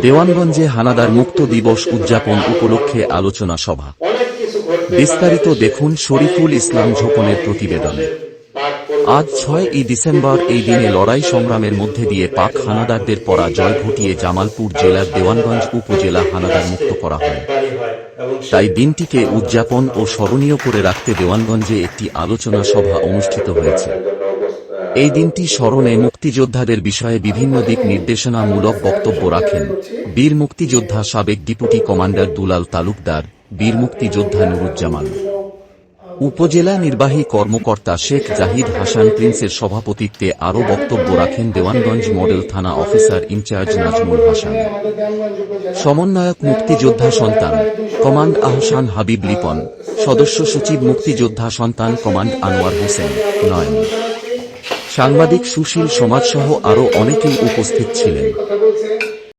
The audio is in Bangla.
দেওয়ানগঞ্জে হানাদার মুক্ত দিবস উদযাপন উপলক্ষে আলোচনা সভা। বিস্তারিত দেখুন শরীফুল ইসলাম ঝোপনের প্রতিবেদনে। আজ ছয় ই ডিসেম্বর এই দিনে লড়াই সংগ্রামের মধ্যে দিয়ে পাক হানাদারদের পরা পরাজয় ঘটিয়ে জামালপুর জেলার দেওয়ানগঞ্জ উপজেলা হানাদার মুক্ত করা হয়। তাই দিনটিকে উদযাপন ও স্মরণীয় করে রাখতে দেওয়ানগঞ্জে একটি আলোচনা সভা অনুষ্ঠিত হয়েছে। এই দিনটি স্মরণে মুক্তিযোদ্ধাদের বিষয়ে বিভিন্ন দিক নির্দেশনামূলক বক্তব্য রাখেন বীর মুক্তিযোদ্ধা সাবেক ডিপুটি কমান্ডার দুলাল তালুকদার, বীর মুক্তিযোদ্ধা নুরুজ্জামান। উপজেলা নির্বাহী কর্মকর্তা শেখ জাহিদ হাসান প্রিন্সের সভাপতিত্বে আরও বক্তব্য রাখেন দেওয়ানগঞ্জ মডেল থানা officer in charge Nazmul Hasan. সমন্বয়ক মুক্তিযোদ্ধা সন্তান, কমান্ড আহসান হাবিব লিপন। সদস্য সচিব মুক্তিযোদ্ধা সন্তান, কমান্ড আনোয়ার হোসেন নয়ন সাংবাদিক সুশীল সমাজসহ আরও অনেকেই উপস্থিত ছিলেন।